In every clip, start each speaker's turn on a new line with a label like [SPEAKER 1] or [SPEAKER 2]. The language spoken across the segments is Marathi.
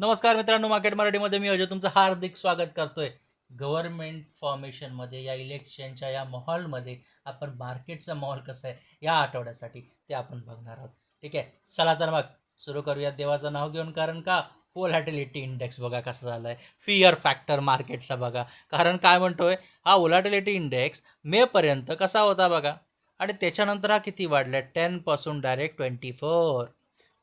[SPEAKER 1] नमस्कार मित्रांनो मार्केट मराठीमध्ये मी अजय तुमचं हार्दिक स्वागत करतोय. गव्हर्नमेंट फॉर्मेशनमध्ये या इलेक्शनच्या या माहोलमध्ये आपण मार्केटचा माहोल कसा आहे या आठवड्यासाठी ते आपण बघणार आहोत. ठीक आहे? चला तर मग सुरू करूया देवाचं नाव घेऊन कारण का? ओलॅटिलिटी इंडेक्स बघा कसं झालं आहे फिअर फॅक्टर मार्केटचा बघा. कारण काय म्हणतोय? हा ओलॅटिलिटी इंडेक्स मेपर्यंत कसा होता बघा? आणि त्याच्यानंतर हा किती वाढला टेनपासून direct twenty four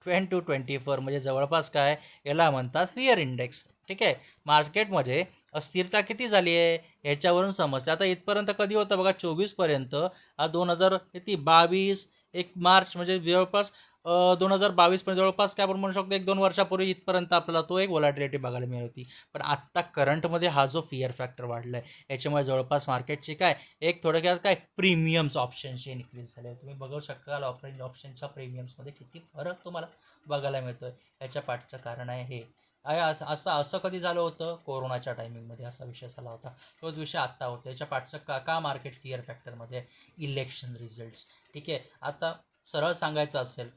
[SPEAKER 1] twenty two twenty four म्हणजे जवळपास काय? याला म्हणतात फिअर इंडेक्स ठीक आहे? मार्केटमध्ये अस्थिरता किती झाली आहे? ह्याच्यावरून समजते. आता इथपर्यंत कधी होतं बघा? चोवीसपर्यंत हा दोन हजार किती? बावीस एक मार्च म्हणजे जवळपास दोन हजार बावीसपर्यंत जवळपास काय आपण म्हणू शकतो एक दोन वर्षापूर्वी इथपर्यंत आपल्याला तो एक वॉलॅटिलिटी बघायला मिळत होती. पण आत्ता करंटमध्ये हा जो फिअर फॅक्टर वाढला आहे याच्यामुळे जवळपास मार्केटची काय एक थोडक्यात काय प्रीमियम्स ऑप्शनचे इन्क्रीज झाले. तुम्ही बघू शकाल ऑपरेटिंग ऑप्शनच्या प्रीमियम्समध्ये किती फरक तुम्हाला बघायला मिळतो आहे याच्या पाठचं कारण आहे हे. आहे असं असं असं कधी झालं होतं? कोरोनाच्या टायमिंगमध्ये असा विषय झाला होता. तोच विषय आत्ता होतो. याच्या पाठचं का का मार्केट फिअर फॅक्टरमध्ये इलेक्शन रिझल्ट्स ठीक आहे. आता सरळ सांगायचं असेल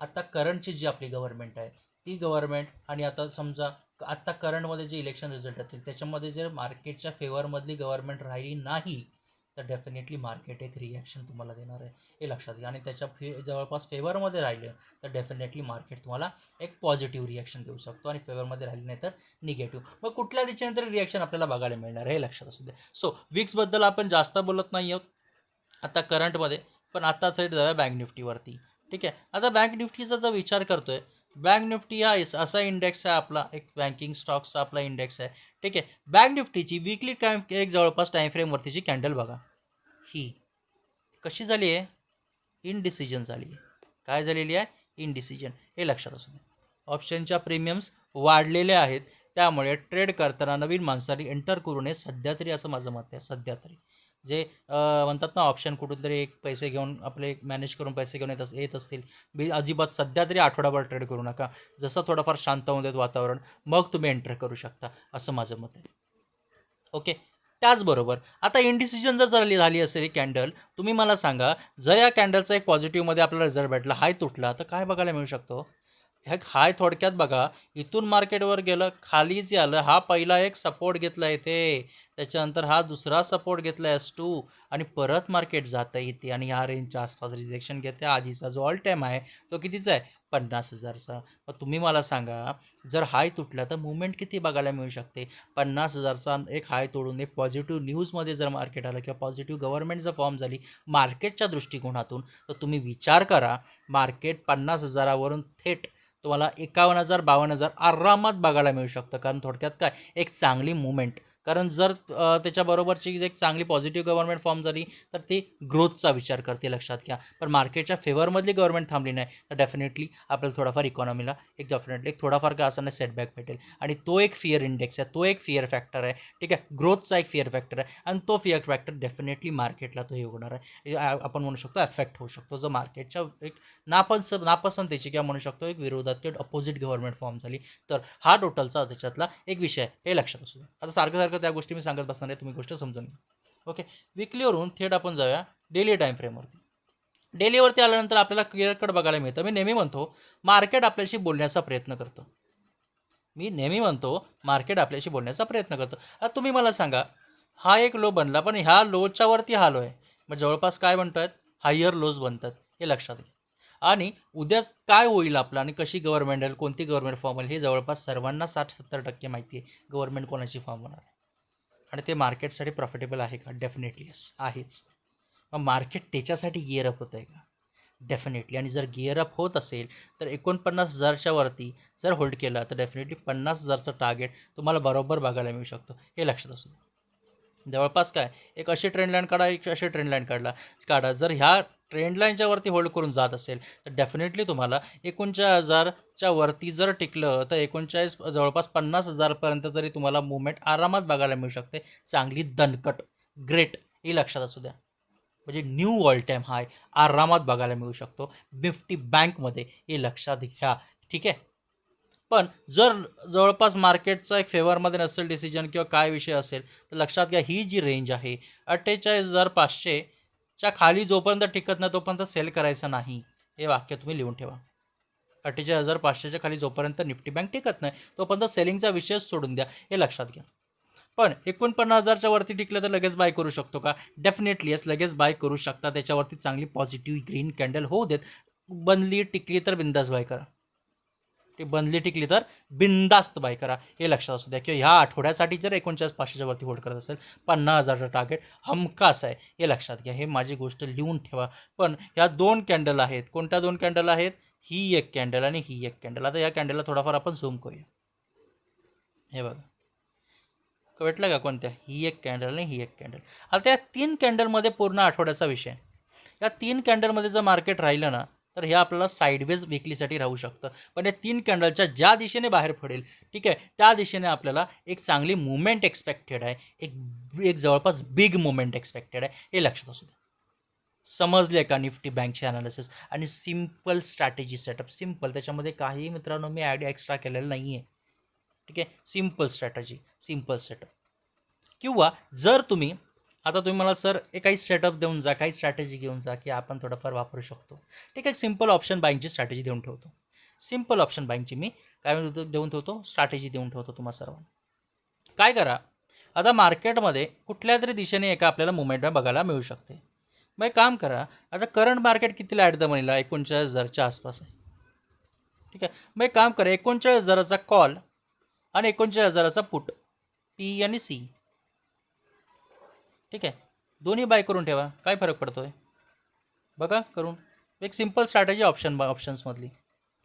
[SPEAKER 1] आत्ता करंटची जी आपली गव्हर्नमेंट आहे ती गव्हर्नमेंट आणि आता समजा आत्ता करंटमध्ये जे इलेक्शन रिझल्ट येतील त्याच्यामध्ये जर मार्केटच्या फेवरमधली गव्हर्नमेंट राहिली नाही तर डेफिनेटली मार्केट एक रिॲक्शन तुम्हाला देणार आहे हे लक्षात घ्या. आणि त्याच्या फे जवळपास फेवरमध्ये राहिलं तर डेफिनेटली मार्केट तुम्हाला एक पॉझिटिव्ह रिॲक्शन देऊ शकतो आणि फेवरमध्ये राहिले नाही तर निगेटिव्ह मग कुठल्या दिशेने तरी रिॲक्शन आपल्याला बघायला मिळणार आहे हे लक्षात असू द्या. सो विक्सबद्दल आपण जास्त बोलत नाही आहोत आता करंटमध्ये पण आत्ताच साईड जाऊया बँक निफ्टीवरती ठीक आहे. आता बँक निफ्टीचा जर विचार करतोय बँक निफ्टी हा असा इंडेक्स आहे आपला एक बँकिंग स्टॉक्सचा आपला इंडेक्स आहे. ठीक आहे. बँक निफ्टीची विकली टाईम एक जवळपास टाईम फ्रेमवरतीची कॅन्डल बघा. ही कशी झाली आहे? इनडिसिजन झाली आहे. काय झालेली आहे? इनडिसिजन हे लक्षात असू दे ऑप्शनच्या प्रीमियम्स वाढलेल्या आहेत. त्यामुळे ट्रेड करताना नवीन माणसांनी एंटर करू नये. सध्या तरी असं माझं मत आहे. सध्या तरी. जे म्हणतात ना ऑप्शन कुठून तरी एक पैसे घेऊन आपले मॅनेज करून पैसे घेऊन येत अस येत असतील. बी अजिबात सध्या तरी आठवडाभर ट्रेड करू नका. जसं थोडंफार शांत होऊन देत वातावरण मग तुम्ही एंटर करू शकता असं माझं मत आहे. ओके? त्याचबरोबर आता इंडिसिजन जर झाली झाली असेल ही कॅन्डल तुम्ही मला सांगा जर या कॅन्डलचा एक पॉझिटिव्हमध्ये आपल्याला रिझल्ट भेटला हाय तुटला तर काय बघायला मिळू शकतो? ह्या हाय थोडक्यात बघा इथून मार्केटवर गेलं खाली जे आलं हा पहिला एक सपोर्ट घेतला इथे. त्याच्यानंतर हा दुसरा सपोर्ट घेतला एस टू आणि परत मार्केट जातं इथे आणि ह्या रेंजच्या आसपास रिजेक्शन घेते. आधीचा जो ऑल टाईम आहे तो कितीचा आहे? पन्नास हजारचा. मग तुम्ही मला सांगा जर हाय तुटला तर मुवमेंट किती बघायला मिळू शकते? पन्नास हजारचा एक हाय तोडून एक पॉझिटिव्ह न्यूजमध्ये जर मार्केट आलं किंवा पॉझिटिव्ह गव्हर्नमेंट जर फॉर्म झाली मार्केटच्या दृष्टिकोनातून तर तुम्ही विचार करा मार्केट पन्नास हजारावरून थेट तुम्हाला एकावन्न हजार बावन्न हजार आरामात बघायला मिळू शकतं. कारण थोडक्यात काय? एक चांगली मुवमेंट कारण जर त्याच्याबरोबरची जर एक चांगली पॉझिटिव्ह गव्हर्नमेंट फॉर्म झाली तर ती ग्रोथचा विचार करते लक्षात घ्या. पण मार्केटच्या फेवरमधली गव्हर्नमेंट थांबली नाही तर डेफिनेटली आपल्याला थोडाफार इकॉनॉमीला एक डेफिनेटली एक थोडाफार का असं सेटबॅक भेटेल. आणि तो एक फिअर इंडेक्स आहे तो एक फिअर फॅक्टर आहे. ठीक आहे ग्रोथचा एक फिअर फॅक्टर आहे. आणि तो फिअर फॅक्टर डेफिनेटली मार्केटला तो हे होणार आहे. आपण म्हणू शकतो अफेक्ट होऊ शकतो. जर मार्केटच्या एक नापस नापसंतीची किंवा म्हणू शकतो एक विरोधात किंवा अपोजिट गव्हर्नमेंट फॉर्म झाली तर हा टोटलचा त्याच्यातला एक विषय आहे. हे लक्षात असू द्या. आता सारखं सारखं त्या गोष्टी मी सांगत बसणार आहे तुम्ही गोष्ट समजून घ्या. ओके विकलीवरून थेट आपण जाऊया डेली टाईम फ्रेमवरती डेलीवरती आल्यानंतर आपल्याला क्लिअर कट बघायला मिळतं. मी नेहमी म्हणतो मार्केट आपल्याशी बोलण्याचा प्रयत्न करतं. मी नेहमी म्हणतो मार्केट आपल्याशी बोलण्याचा प्रयत्न करतं. आता तुम्ही मला सांगा हा एक लो बनला पण ह्या लोच्या वरती हा लो आहे. मग जवळपास काय म्हणतो आहेत हायर लोज बनतात हे लक्षात घ्या. आणि उद्या काय होईल आपलं आणि कशी गव्हर्नमेंट आहे कोणती गव्हर्नमेंट फॉर्म होईल हे जवळपास सर्वांना साठ सत्तर टक्के माहिती आहे. गव्हर्नमेंट कोणाची फॉर्म होणार आणि ते मार्केटसाठी प्रॉफिटेबल आहे का? डेफिनेटली यस आहेच. मग मार्केट त्याच्यासाठी गिअर अप होत आहे का? डेफिनेटली आणि जर गिअर अप होत असेल तर एकोणपन्नास हजारच्या वरती जर होल्ड केला तर डेफिनेटली पन्नास हजारचं टार्गेट तुम्हाला बरोबर बघायला मिळू शकतो. हे लक्षात असू द्या. जवळपास काय? एक अशी ट्रेंड लाईन काढा एक अशी ट्रेंड लाईन काढला काढा. जर ह्या ट्रेंड वरती होल्ड करून जात असेल तर डेफिनेटली तुम्हाला एकोणचाळीस हजारच्या वरती जर टिकलं तर एकोणचाळीस जवळपास पन्नास हजारपर्यंत जरी तुम्हाला मुवमेंट आरामात बघायला मिळू शकते. चांगली दणकट ग्रेट हे लक्षात असू द्या. म्हणजे न्यू ऑल टाईम हाय आरामात बघायला मिळू शकतो. निफ्टी बँकमध्ये हे लक्षात घ्या. ठीक आहे? पण जर जवळपास मार्केटचा एक फेवरमध्ये नसेल डिसिजन किंवा काय विषय असेल तर लक्षात घ्या ही जी रेंज आहे अठ्ठेचाळीस हजार पाचशे च्या खाली जोपर्यंत टिकत नाही तोपर्यंत सेल करायचं नाही. हे वाक्य तुम्ही लिहून ठेवा. अठ्ठेचाळीस हजार पाचशेच्या खाली जोपर्यंत निफ्टी बँक टिकत नाही तोपर्यंत सेलिंगचा विषयच सोडून द्या. हे लक्षात घ्या. पण एकोणपन्नास हजारच्या वरती टिकलं तर लगेच बाय करू शकतो का? डेफिनेटली येस लगेच बाय करू शकता. त्याच्यावरती चांगली पॉझिटिव्ह ग्रीन कॅन्डल होऊ देत. बनली टिकली तर बिंदास बाय करा. ती बनली टिकली तर बिंदास्त बाय करा. हे लक्षात असू द्या. किंवा ह्या आठवड्यासाठी जर एकोणचाळीस पाचशेच्या वरती होल्ड करत असेल पन्नास हजारचं टार्गेट हमखास आहे. हे लक्षात घ्या. हे माझी गोष्ट लिहून ठेवा. पण ह्या दोन कॅन्डल आहेत. कोणत्या दोन कॅन्डल आहेत? ही एक कॅन्डल आणि ही एक कॅन्डल आता या कॅन्डलला थोडाफार आपण झूम करूया. हे बघा. भेटलं का कोणत्या? ही एक कॅन्डल आणि ही एक कॅन्डल आता या तीन कॅन्डलमध्ये पूर्ण आठवड्याचा विषय. या तीन कॅन्डलमध्ये जर मार्केट राहिलं ना तर हे आपल्याला साईडवेज विकलीसाठी राहू शकतं. पण या तीन कॅन्डलच्या ज्या दिशेने बाहेर पडेल ठीक आहे त्या दिशेने आपल्याला एक चांगली मुवमेंट एक्सपेक्टेड आहे. एक एक जवळपास बिग मुवमेंट एक्सपेक्टेड आहे. हे लक्षात असू द्या. समजले का निफ्टी बँकचे अनालिसिस आणि सिंपल स्ट्रॅटेजी सेटअप सिंपल त्याच्यामध्ये काही मित्रांनो मी ॲड एक्स्ट्रा केलेलं नाही आहे ठीक आहे सिंपल स्ट्रॅटजी सिंपल सेटअप किंवा जर तुम्ही आता तुम्ही मला सर एक काही सेटअप देऊन जा काही स्ट्रॅटेजी घेऊन जा की आपण थोडंफार वापरू शकतो. ठीक आहे सिंपल ऑप्शन बाईंगची स्ट्रॅटेजी देऊन ठेवतो. सिंपल ऑप्शन बाईंगची मी काय देऊन ठेवतो स्ट्रॅटेजी देऊन ठेवतो तुम्हाला सर्वांना. काय करा आता मार्केटमध्ये कुठल्या तरी दिशेने एका आपल्याला मुवमेंट बघायला मिळू शकते. मग एक काम करा आता करंट मार्केट कितीला ॲट द मनीला एकोणचाळीस हजारच्या आसपास आहे. ठीक आहे मग एक काम करा एकोणचाळीस हजाराचा कॉल आणि एकोणचाळीस हजाराचा पुट पी आणि सी ठीक आहे? दोन्ही बाय करून ठेवा. काय फरक पडतो आहे बघा करून. एक सिंपल स्ट्रॅटेजी ऑप्शन ऑप्शन्समधली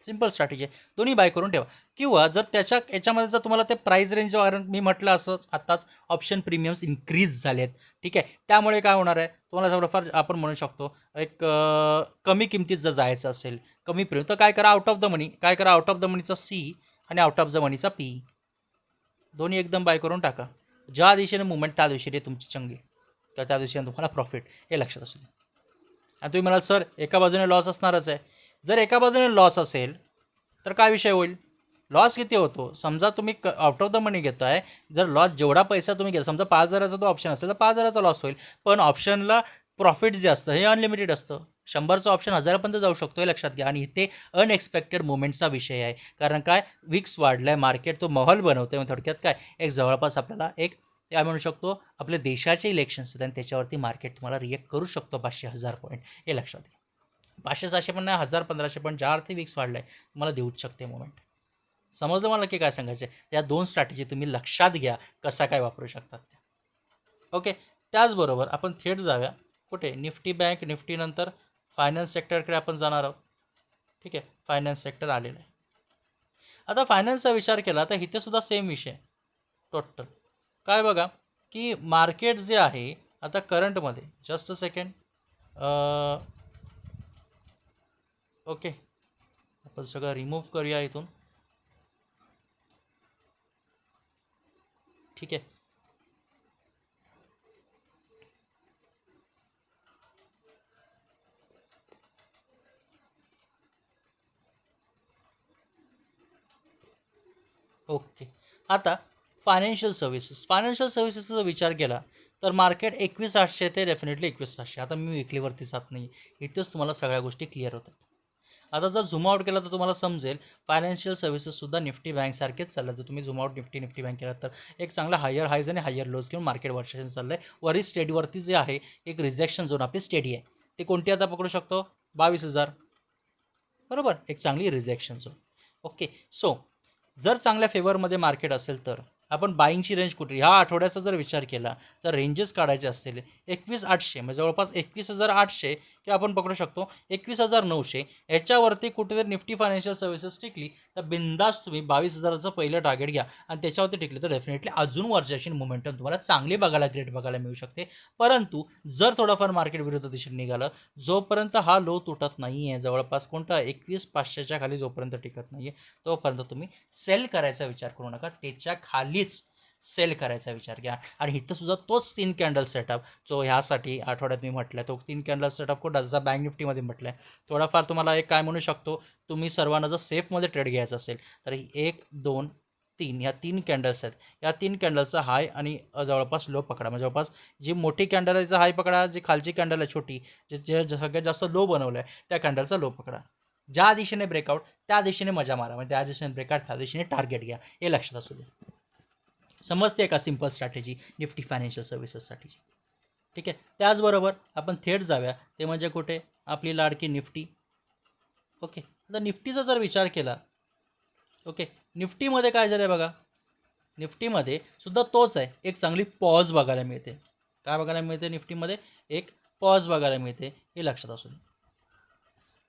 [SPEAKER 1] सिंपल स्ट्रॅटेजी आहे दोन्ही बाय करून ठेवा. किंवा जर त्याच्या याच्यामध्ये जर तुम्हाला ते प्राईज रेंज कारण मी म्हटलं असंच आत्ताच ऑप्शन प्रीमियम्स इन्क्रीज झाले आहेत ठीक आहे? त्यामुळे काय होणार आहे? तुम्हाला थोडंफार आपण म्हणू शकतो एक कमी किमतीत जर जायचं असेल कमी प्रीमियम तर काय करा आउट ऑफ द मनी काय करा आउट ऑफ द मनीचा सी आणि आउट ऑफ द मनीचा पी दोन्ही एकदम बाय करून टाका. ज्या दिशेने मुवमेंट त्या दिशेने तुमची चंगी. तर त्या दिवशी तुम्हाला प्रॉफिट हे लक्षात असू दे आणि तुम्ही म्हणाल सर एका बाजूने लॉस असणारच आहे. जर एका बाजूने लॉस असेल तर काय विषय होईल? लॉस किती होतो? समजा तुम्ही क आउट ऑफ द मनी घेतो आहे जर लॉस जेवढा पैसा तुम्ही घेता समजा पाच हजाराचा तो ऑप्शन असेल तर पाच हजाराचा लॉस होईल. पण ऑप्शनला प्रॉफिट जे असतं हे अनलिमिटेड असतं. शंभरचं ऑप्शन हजारापर्यंत जाऊ शकतो हे लक्षात घ्या. आणि इथे अनएक्सपेक्टेड मुवमेंटचा विषय आहे. कारण काय? विक्स वाढला आहे मार्केट तो माहोल बनवतो आहे थोडक्यात काय? एक जवळपास आपल्याला एक काय म्हणू शकतो आपल्या देशाचे इलेक्शन्स आहेत आणि त्याच्यावरती मार्केट तुम्हाला रिएक्ट करू शकतो पाचशे हजार पॉईंट हे लक्षात घ्या. पाचशे सहाशे पण नाही हजार पंधराशे पण ज्या अर्थी विक्स वाढलं आहे तुम्हाला देऊच शकते मुवमेंट समजलं मला की काय सांगायचं आहे या दोन स्ट्रॅटेजी तुम्ही लक्षात घ्या कसा काय वापरू शकतात त्या. ओके त्याचबरोबर आपण थेट जाऊया. कुठे? निफ्टी बँक निफ्टीनंतर फायनान्स सेक्टरकडे आपण जाणार आहोत. ठीक आहे फायनान्स सेक्टर आलेलं आहे. आता फायनान्सचा विचार केला तर इथेसुद्धा सेम विषय टोटल काय बघा की मार्केट जे आहे आता करंटमध्ये जस्ट अ सेकंड ओके आपण सगळं रिमूव्ह करूया इथून. ठीक आहे. ओके आता फायनान्शियल सर्व्हिसेस फायनान्शियल सर्व्हिसेसचा विचार केला तर मार्केट एकवीस आठशे ते डेफिनेटली एकवीस सातशे आता मी विकलीवरती जात नाही इथेच तुम्हाला सगळ्या गोष्टी क्लिअर होतात. आता जर झुमआउट केला तर तुम्हाला समजेल फायनान्शियल सर्व्हिसेससुद्धा निफ्टी बँकसारखेच चाललं. जर तुम्ही zoom out Nifty Nifty bank केला तर एक चांगला हायर हायज आणि हायर लोज घेऊन मार्केट वर्षेशन चाललं आहे वरील स्टेडीवरती जे आहे एक रिजेक्शन झोन आपली स्टेडी आहे. ते कोणती आता पकडू शकतो? बावीस हजार. बरोबर? एक चांगली रिजेक्शन झोन ओके सो जर चांगल्या फेवरमध्ये मार्केट असेल तर आपण बाईंगची रेंज कुठे ह्या आठवड्याचा जर विचार केला तर रेंजेस काढायचे असतील एकवीस आठशे म्हणजे जवळपास एकवीस हजार आठशे ते आपण पकडू शकतो. एकवीस हजार नऊशे. याच्यावरती कुठेतरी निफ्टी फायनान्शियल सर्व्हिसेस टिकली तर बिंदास तुम्ही बावीस हजाराचं पहिलं टार्गेट घ्या. आणि त्याच्यावरती टिकली तर डेफिनेटली अजून वर्षाची मोमेंटम तुम्हाला चांगली बघायला ग्रेट बघायला मिळू शकते. परंतु जर थोडाफार मार्केट विरुद्ध दिशेने निघालं जोपर्यंत हा लो तुटत नाही आहे जवळपास कोणता एकवीस पाचशेच्या खाली जोपर्यंत टिकत नाही आहे तोपर्यंत तुम्ही सेल करायचा विचार करू नका. त्याच्या खालीच सेल करायचा विचार घ्या. आणि इथं सुद्धा तोच तीन कॅन्डल सेटअप जो ह्यासाठी आठवड्यात मी म्हटलं तो तीन कॅन्डल सेटअप कुठं? जसा बँक निफ्टीमध्ये म्हटलं आहे थोडाफार तुम्हाला एक काय म्हणू शकतो तुम्ही सर्वांना जर सेफमध्ये ट्रेड घ्यायचा असेल तर एक दोन तीन ह्या तीन कॅन्डल्स आहेत. या तीन कॅन्डलचा हाय आणि जवळपास लो पकडा. म्हणजे जवळपास जी मोठी कॅन्डल आहे हाय पकडा. जी खालची कॅन्डल आहे छोटी जे जे सगळ्यात जास्त लो बनवलं आहे त्या कॅन्डलचा लो पकडा. ज्या दिशेने ब्रेकआउट त्या दिशेने मजा मारा. म्हणजे त्या दिशेने ब्रेकआउट त्या दिशेने टार्गेट घ्या. हे लक्षात असू दे समजते का सिंपल स्ट्रॅटेजी निफ्टी फायनान्शियल सर्व्हिसेससाठीची ठीक आहे? त्याचबरोबर आपण थेट जाऊया. ते म्हणजे कुठे? आपली लाडकी निफ्टी. ओके? आता निफ्टीचा जर विचार केला ओके? निफ्टीमध्ये काय झालं आहे बघा? निफ्टीमध्ये सुद्धा तोच आहे. एक चांगली पॉज बघायला मिळते. काय बघायला मिळते निफ्टीमध्ये? एक पॉज बघायला मिळते. हे लक्षात असू दे.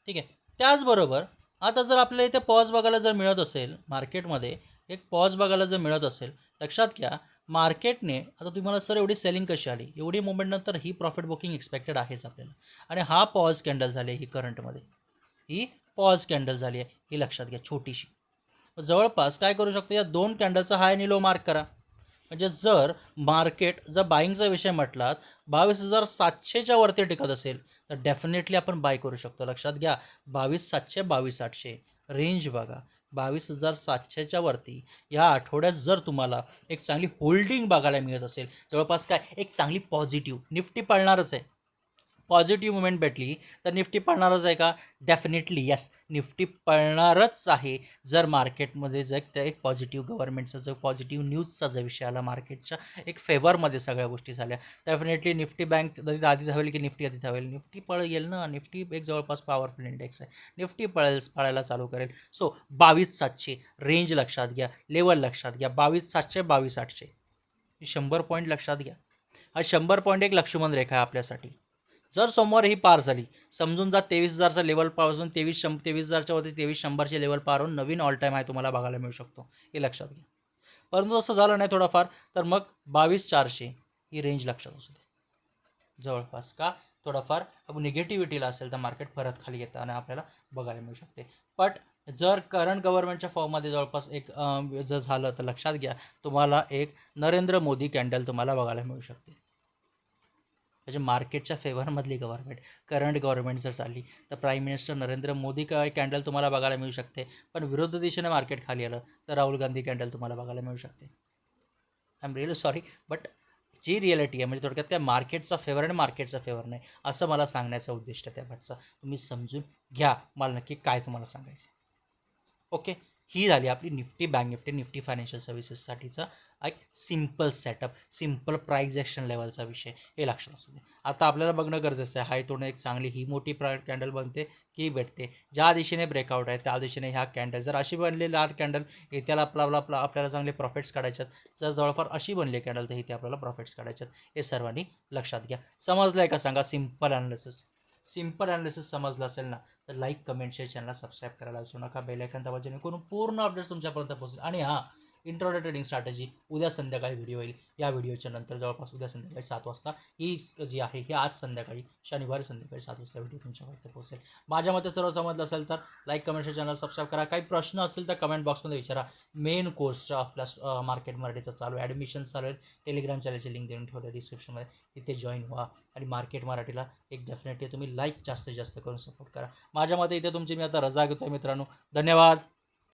[SPEAKER 1] ठीक आहे? त्याचबरोबर आता जर आपल्याला इथे पॉज बघायला जर मिळत असेल मार्केटमध्ये एक पॉज बघायला जर मिळत असेल लक्षात घ्या मार्केटने आता तुम्हाला सर एवढी सेलिंग कशी आली? एवढी मुवमेंटनंतर ही प्रॉफिट बुकिंग एक्सपेक्टेड आहेच आपल्याला. आणि हा पॉज कॅन्डल झाली आहे ही करंटमध्ये ही पॉज कॅन्डल झाली आहे ही लक्षात घ्या छोटीशी. जवळपास काय करू शकतो? या दोन कॅन्डलचा हाय आणि लो मार्क करा. म्हणजे जर मार्केट जर बाईंगचा विषय म्हटलात बावीस हजार सातशेच्या वरती टिकत असेल तर डेफिनेटली आपण बाय करू शकतो. लक्षात घ्या बावीस सातशे बावीस आठशे. रेंज बघा. बावीस हजार सातशेच्या वरती या आठवड्यात जर तुम्हाला एक चांगली होल्डिंग बघायला मिळत असेल जवळपास काय एक चांगली पॉझिटिव्ह निफ्टी पळणारच आहे. पॉझिटिव्ह मुवमेंट भेटली तर निफ्टी पळणारच आहे का? डेफिनेटली यस निफ्टी पळणारच आहे. जर मार्केटमध्ये जर त्या एक पॉझिटिव्ह गव्हर्नमेंटचा जो पॉझिटिव्ह न्यूजचा जर विषय आला मार्केटच्या एक फेवरमध्ये सगळ्या गोष्टी झाल्या. डेफिनेटली निफ्टी बँक आधी आधी धावेल की निफ्टी आधी धावेल? निफ्टी पळ येईल ना. निफ्टी एक जवळपास पॉवरफुल इंडेक्स आहे. निफ्टी पळेल पळायला चालू करेल. सो बावीस सातशे रेंज लक्षात घ्या. लेवल लक्षात घ्या. बावीस सातशे बावीस आठशे. शंभर पॉईंट लक्षात घ्या. हा शंभर पॉईंट एक लक्ष्मण रेखा आहे आपल्यासाठी. जर सोमवार ही पार झाली समजून जा तेवीस हजारचा लेवल पार असून तेवीस शं तेवीस हजारच्या वरती तेवीस शंभरचे लेवल पार होऊन नवीन ऑल टाईम आहे तुम्हाला बघायला मिळू शकतो. हे लक्षात घ्या. परंतु असं झालं नाही थोडंफार तर मग बावीस चारशे ही रेंज लक्षात असू दे. जवळपास का? थोडंफार निगेटिव्हिटीला असेल तर मार्केट परत खाली येताना आपल्याला बघायला मिळू शकते. बट जर करंट गव्हर्नमेंटच्या फॉर्ममध्ये जवळपास एक जर झालं तर लक्षात घ्या तुम्हाला एक नरेंद्र मोदी कॅन्डल तुम्हाला बघायला मिळू शकते. म्हणजे मार्केटच्या फेवरमधली गव्हर्नमेंट करंट गव्हर्नमेंट जर चालली तर प्राईम मिनिस्टर नरेंद्र मोदी का कॅन्डल तुम्हाला बघायला मिळू शकते. पण विरोध दिशेने मार्केट खाली आलं तर राहुल गांधी कॅन्डल तुम्हाला बघायला मिळू शकते. I am really sorry but G reality आहे म्हणजे थोडक्यात त्या मार्केटचा फेवर आणि मार्केटचा फेवर नाही असं मला सांगण्याचा उद्दिष्ट त्या पाठचा तुम्ही समजून घ्या मला नक्की काय तुम्हाला सांगायचं ओके ही झाली आपली Nifty bank Nifty Nifty financial सर्व्हिसेससाठीचा एक simple setup simple price action लेवलचा विषय हे लक्षात असू दे. आता आपल्याला बघणं गरजेचं आहे हाय तोडणं एक चांगली ही मोठी प्रा कॅन्डल बनते की भेटते. ज्या दिशेने ब्रेकआउट आहे त्या दिशेने ह्या कॅन्डल जर अशी बनली लाल कॅन्डल येत्याला आपला आपला आपला आपल्याला चांगले प्रॉफिट्स काढायच्यात. जर जवळपास अशी बनली कॅन्डल तर इथे आपल्याला प्रॉफिट्स काढायच्यात. हे सर्वांनी लक्षात घ्या. समजलं आहे का सांगा? सिंपल अनालिसिस सिंपल ॲनालिसिस समजलं असेल ना तर लाईक कमेंट शेअर चॅनलला सबस्क्राईब करायला विसरू नका. बेलायकन दाबा जेणेकरून पूर्ण अपडेट्स तुमच्यापर्यंत पोहोचेल आणि हां इंट्रोडे ट्रेडिंग स्ट्रॅटेजी उद्या संध्याकाळी व्हिडिओ येईल. या व्हिडिओच्या नंतर जवळपास उद्या संध्याकाळी सात वाजता ही जी आहे ही आज संध्याकाळी शनिवारी संध्याकाळी सात वाजता व्हिडिओ तुमच्यापर्यंत पोहोचेल. माझ्या मते सर्व समजलं असेल तर लाईक कमेंट चॅनल सबस्क्राईब करा. काही प्रश्न असेल तर कमेंट बॉक्समध्ये विचारा. मेन कोर्सच्या आपल्या मार्केट मराठीचा चालू आहे. ॲडमिशन चालू आहे. टेलिग्राम चॅनलची लिंक देऊन ठेवलं डिस्क्रिप्शनमध्ये तिथे जॉईन व्हा आणि मार्केट मराठीला एक डेफिनेटली तुम्ही लाईक जास्तीत जास्त करून सपोर्ट करा. माझ्या मते इथे तुमची मी आता रजा घेतो आहे मित्रांनो. धन्यवाद.